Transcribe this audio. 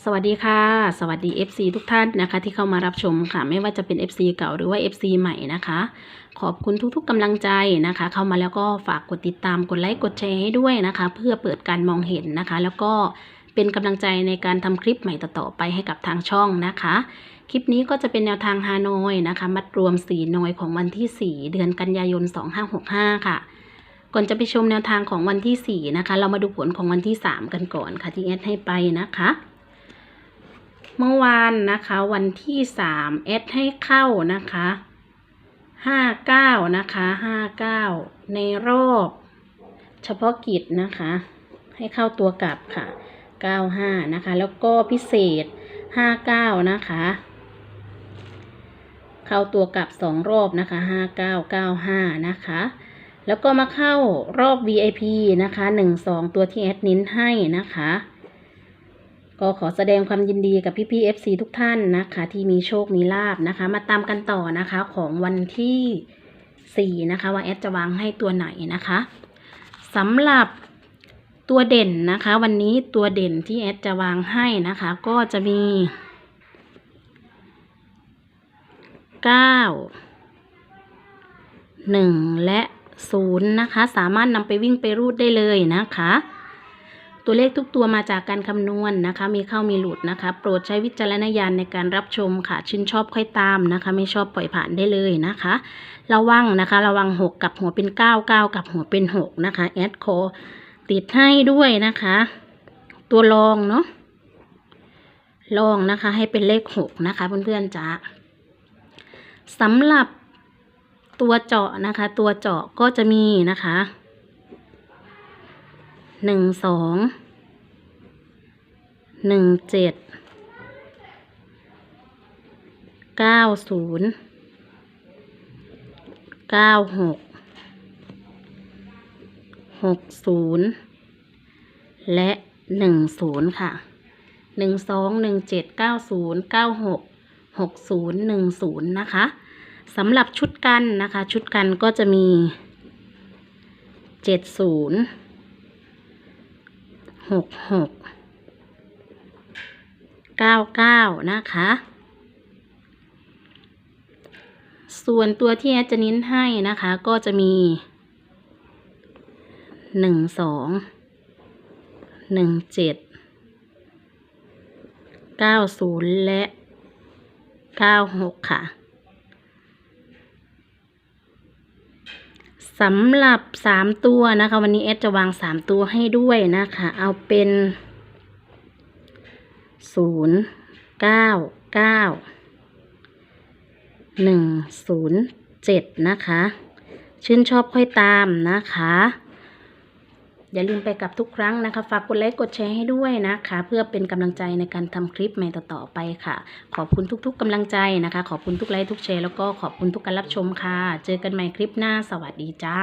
สวัสดีค่ะ สวัสดี FC ทุกท่านนะคะ ที่เข้ามารับชมค่ะ ไม่ว่าจะเป็น FC เก่าหรือว่า FC ใหม่นะคะ ขอบคุณทุกๆกำลังใจนะคะ เข้ามาแล้วก็ฝากกดติดตามกดไลค์กดแชร์ให้ด้วยนะคะ เพื่อเปิดการมองเห็นนะคะ แล้วก็เป็นกำลังใจในการทำคลิปใหม่ต่อๆไปให้กับทางช่องนะคะ คลิปนี้ก็จะเป็นแนวทางฮานอยนะคะ มัดรวมสีนอยของวันที่ 4 เดือนกันยายน 2565 ค่ะก่อนจะไปชมแนวทางของวันที่ 4 นะคะ เรามาดูผลของวันที่ 3 กันก่อนค่ะที่แอดให้ไปนะคะ เมื่อวานนะคะ วันที่สามแอดให้เข้านะคะห้าเก้านะคะห้าเก้าในรอบเฉพาะกิจนะคะ ให้เข้าตัวกลับค่ะเก้าห้านะคะ แล้วก็พิเศษห้าเก้านะคะ เข้าตัวกลับสองรอบนะคะห้าเก้าเก้าห้านะคะแล้วก็มาเข้ารอบ VIP นะคะหนึ่งสองตัวที่แอดนิ้นให้นะคะ ก็ขอแสดงความยินดีกับพี่พี่ FC ทุกท่านนะคะ ที่มีโชค มีลาบนะคะ มาตามกันต่อนะคะของวันที่ 4 นะคะ ว่าแอดจะวางให้ตัวไหนนะคะสำหรับตัวเด่นนะคะ วันนี้ตัวเด่นที่แอดจะวางให้นะคะ ก็จะมี 9 1 และ0นะคะ สามารถนำไปวิ่งไปรูดได้เลยนะคะ ตัวเลขทุกตัวมาจากการคำนวณนะคะ มีเข้ามีหลุดนะคะ โปรดใช้วิจารณญาณในการรับชมค่ะ ชื่นชอบค่อยตามนะคะ ไม่ชอบปล่อยผ่านได้เลยนะคะ ระวังนะคะ ระวัง 6 กับหัวเป็น 9 9 กับหัวเป็น 6 นะคะ แอดโคติดให้ด้วยนะคะ ตัวรองเนาะรองนะคะ ให้เป็นเลข 6 นะคะ เพื่อนๆจ้าสำหรับตัวเจาะนะคะ ตัวเจาะก็จะมีนะคะ หนึ่งสองหนึ่งเจ็ดเก้าศูนย์เก้าหกหกศูนย์และหนึ่งศูนย์ค่ะหนึ่งสองหนึ่งเจ็ดเก้าศูนย์เก้าหกหกศูนย์หนึ่งศูนย์นะคะสำหรับชุดกันนะคะ ชุดกันก็จะมีเจ็ดศูนย์ หกหกเก้าเก้านะคะ ส่วนตัวที่แอดจะเน้นให้นะคะ ก็จะมีหนึ่งสองหนึ่งเจ็ดเก้าศูนย์และเก้าหกค่ะ สำหรับสามตัวนะคะ วันนี้เอสจะวางสามตัวให้ด้วยนะคะ เอาเป็นศูนย์เก้าเก้าหนึ่งศูนย์เจ็ดนะคะ ชื่นชอบค่อยตามนะคะ อย่าลืมไปกับทุกครั้งนะคะ ฝากกดไลค์กดแชร์ให้ด้วยนะคะ เพื่อเป็นกำลังใจในการทำคลิปใหม่ต่อๆไปค่ะ ขอบคุณทุกๆกำลังใจนะคะ ขอบคุณทุกไลค์ทุกแชร์แล้วก็ขอบคุณทุกการรับชมค่ะ เจอกันใหม่คลิปหน้าสวัสดีจ้า